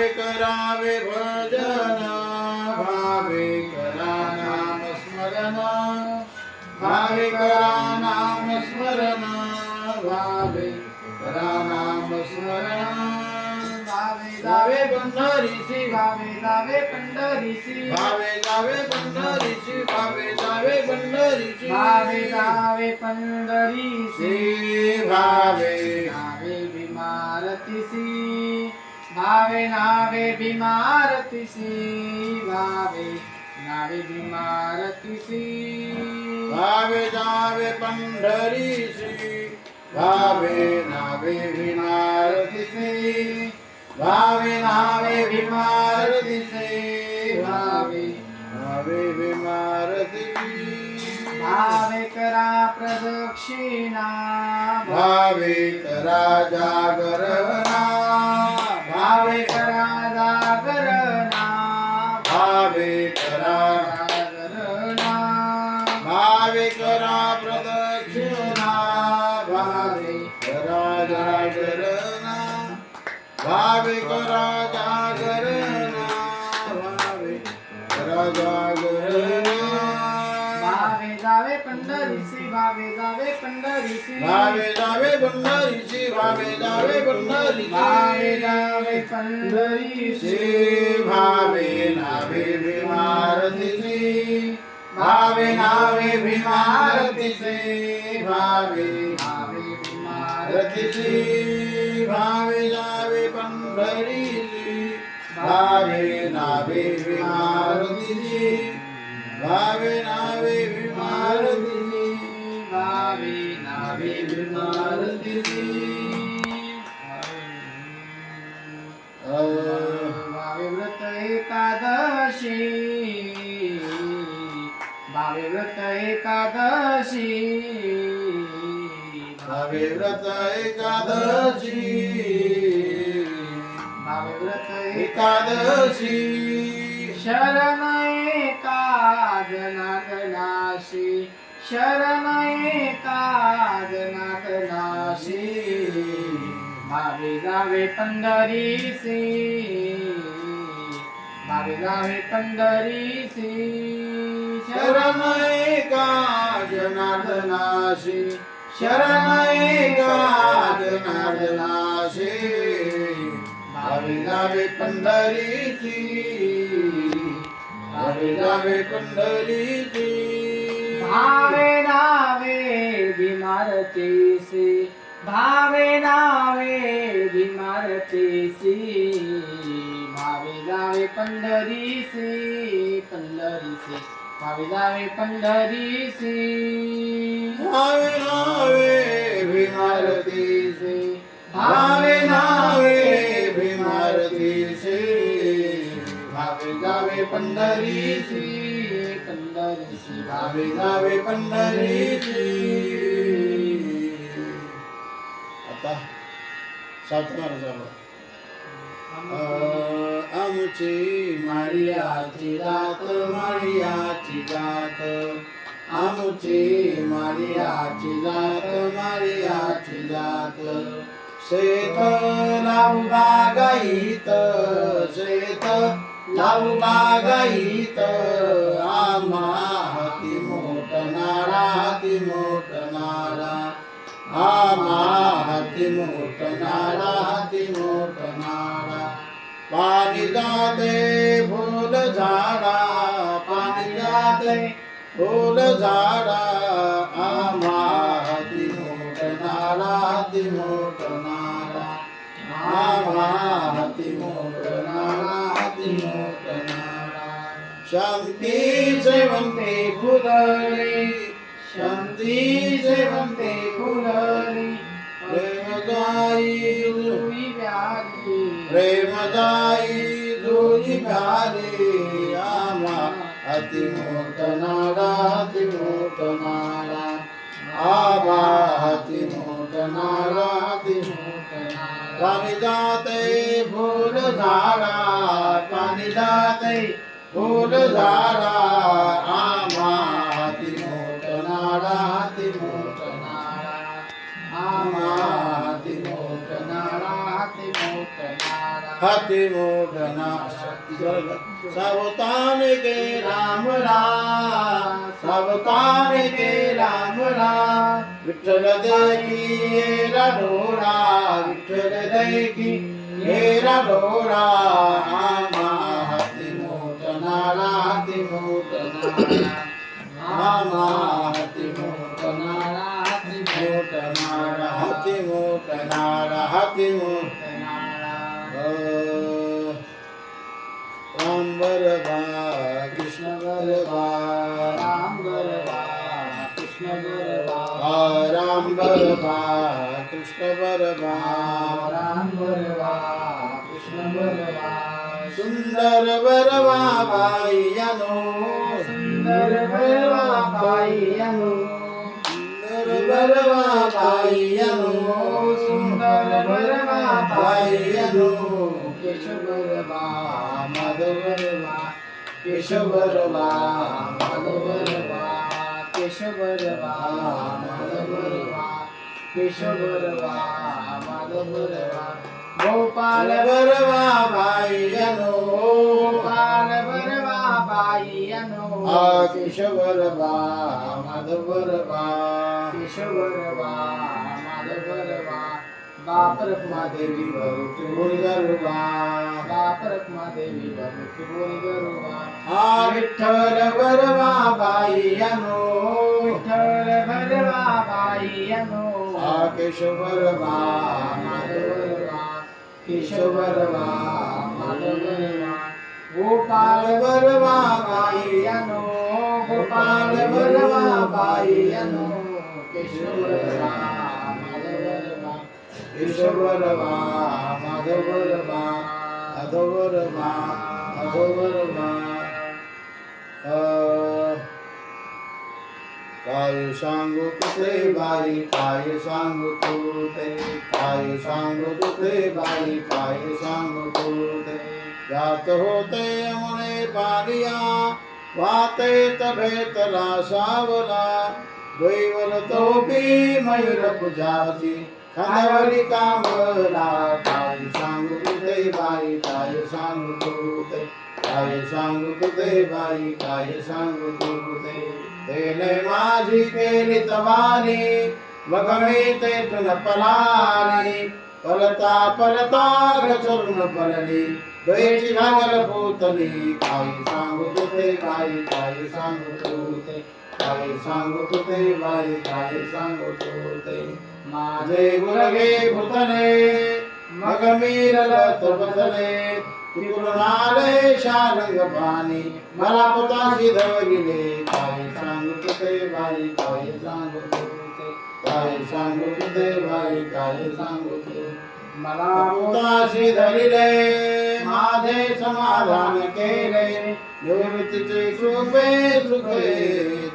भावे करावे भजन भावे करा नाम स्मरण भावे करा नाम स्मरण भावे करा नाम स्मरण। भावे जावे पंढरीसी भावे दावे जावे पंढरीसी। भावे दावे जावे पंढरीची भावे जावे पंढरीची भावे जावे पंढरीसी। श्री भावे नावे बिमारतीसी भावे नावे बिमारतीसी भावे नावे बिमारतीसी भावे जावे पंढरीसी भावे नावे विमारतीसी भावे नावे विमारतीसी भावे नावे विमारतीसी भावे करा प्रदक्षिणा। भावे करा जागरणा भावे जावे पंढरीसी भावे जावे पंढरीसी भावे जावे पंढरीची भावे जावे भावे जावे पंढरीसी श्री। भावे नावे भीमारतीची भावे नावे भीमारतीचे भावे जावे पंढरीची भावे नावे एकादशी. भावे व्रत एकादशी. भावे व्रत एकादशी. भावे व्रत एकादशी. शरण एका जनार्दनाशी शरण एका जनार्दनाशी भावे जावे पंढरीसी. भावे जावे पंढरीसी शरण एका जनार्दनाशी शरण एका जनार्दनाशी भावे जावे पंढरीची भावे जावे पंढरीची भावे नावे बिमारतीसी भावे नावे बिमारतीसी भावे जावे पंढरीसी पंढरीसी भावे जावे पंढरीसी भावे नावे भीमारतीचे भावे नावे भीमारतीचे भावे जावे पंढरीची पंढरीसी भावे जावे पंढरीची आता सात झालं. आमची मारियाची दात मारियाची जात. आमची मारियाची दात मारियाची जात. शेत लावू बागाईत शेत लावू बागाईत. आम्हा हाती मोठ नारा हाती मोठ नारा. आम्हा हाती मोठ पाणी जाते फुल झाडा पाणी जाते फुल झाडा हाती मोठ नारा हाती मोठ नारा हाती मोठ नारा हाती मोठ नारा शांती सेवंते फुलरी, शांती सेवंते फुलरी। प्रेमदायी जुई प्यारी आम्हा अति मोठ नाडा अति मोठ नाडा आम्हा अति मोठ नाडा अति पाणी जाते, फुल झाडा, पाणी जाते, फुल झाडा। आम्हा अति मोठ नाडा अति मोठ नाडा आम्हा अति मोठ नाडा हाती मोटना सावतान के राम राम सावतान के राम राम विठ्ठल देखी रडोरा विठ्ठल देखी हेरा डोरा आमा हाती मोटना हाती मोटना आमा हाती मोटना मोटनारा हाती मोटनारा हाती मोटनारा राम गरबा कृष्ण गरबा सुंदर सुंदर भरवा बाईयनो सुंदर बरबा बाईयनो सुंदर भरवा बाईयनो केशवरवा माधवरबा केशवरबा माधवरवा केशवरवा माधवरवा केशवरवा माधवरवा गोपाल बरबा बाईयनो गोपाल भरवा बाईयनो आ केशवरबा माधवरबा केशवरवा माधवरवा बाप रखमादेवी देवी त्रिभुवन गरबा बाप रखमादेवी त्रिभुवन गरुवा। आ विठ्ठल बरबा बाईयनो विठ्ठल भरवा बाईयनो आ केशवरबा माधवरवा, केशवरवा, माधवरवा। गोपाल भरवा बाईयनो गोपाल भरवा बाईयनो केशवरवा। केशवरबा माधवरबा माधवरबा माधवरबा काय सांगू बाई काय सांगू ते काय सांगू बाई काय सांगू ते जात होते मुने पारिया, वाते तभेतला सावला दैवल तो बी मयूर पुजाची खांद्यावरी कामला काय सांगू तुझे बाई काय सांगू तू ते काय सांगू तुझे बाई काय सांगू तू ते तेने माझी केली तवानी मग मी तेथून पलाली पलता पलता घसरून पडली द्वैची घागल पोतली काय तुझे बाई काय सांगू तू ते काय सांगू तुझे बाई, काय सांगू तू? ते माझे गुरगे भूतले मग मी रलत बसले तिकडून आले शालंग पाणी, मला पुताशी धवगिले काय सांगू तुझे बाई, काय सांगू तू? ते काय सांगू तुझे बाई, काय सांगू तू? मला पुताशी धरिले माझे समाधान केले. निवृत्तीचे कृपे सुखले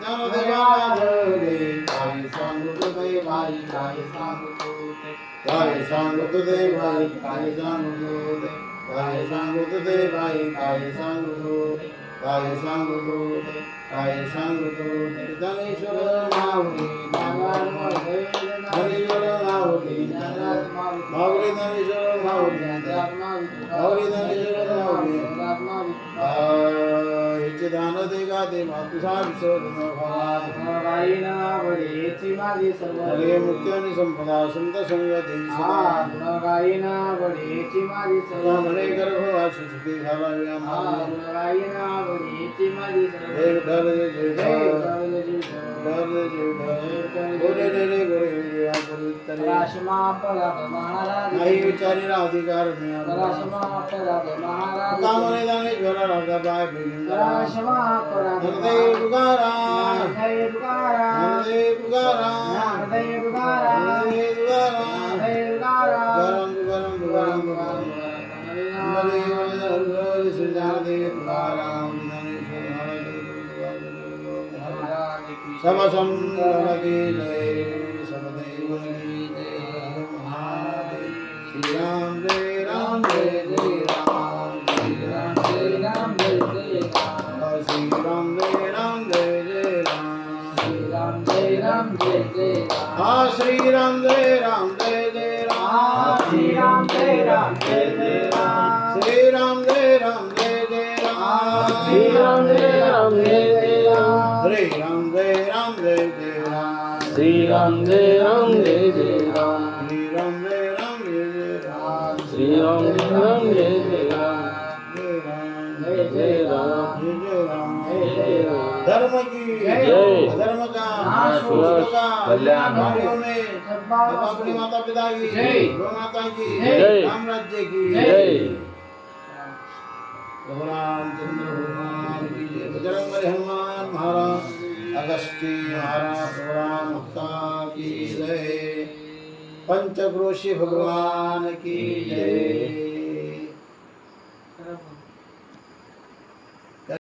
तर देवाला धरले काय सांगू तुझे भाई काय सांगू काय सांगू तुझे भाई काय सांगू काय सांगू तुझे भाई काय सांगू तू ते काय सांगू तू ते काय सांगू तू ते धनेश्वर नागार धनेश्वर माऊली नागार धनेश्वर माऊली माऊली धनेश्वर माऊली हिचे दान दे गा दे मातुसा विसर्जन भवा गायनावडीची माझी सर्व हरे मुक्ती आणि संपदा संत संगती सदा गायनावडीची माझी सर्व म्हणे गर्भवासी सुखी. गायनावडीची माझी सर्व जय विठ्ठल जय जय जय विठ्ठल. गोरे रे गोरे चारी कामे घरा हरदे करम कर Ram Ram Ram. Hare Shri Ram जय राम जय जय राम श्री राम जय राम जय जय राम श्री राम जय राम जय जय राम जय राम जय राम जय जय राम जय जय राम धर्म की जय। अधर्म का नाश हो, का कल्याण हो। कार्यों में अपने माता पिता की जय। गौ माता की जय। राम राज्य की जय। प्रभु रामचंद्र भगवान की जय बजरंग हनुमान महाराज अगस्ती महाराज मुक्ता की जय। पंचक्रोशी भगवान की जय।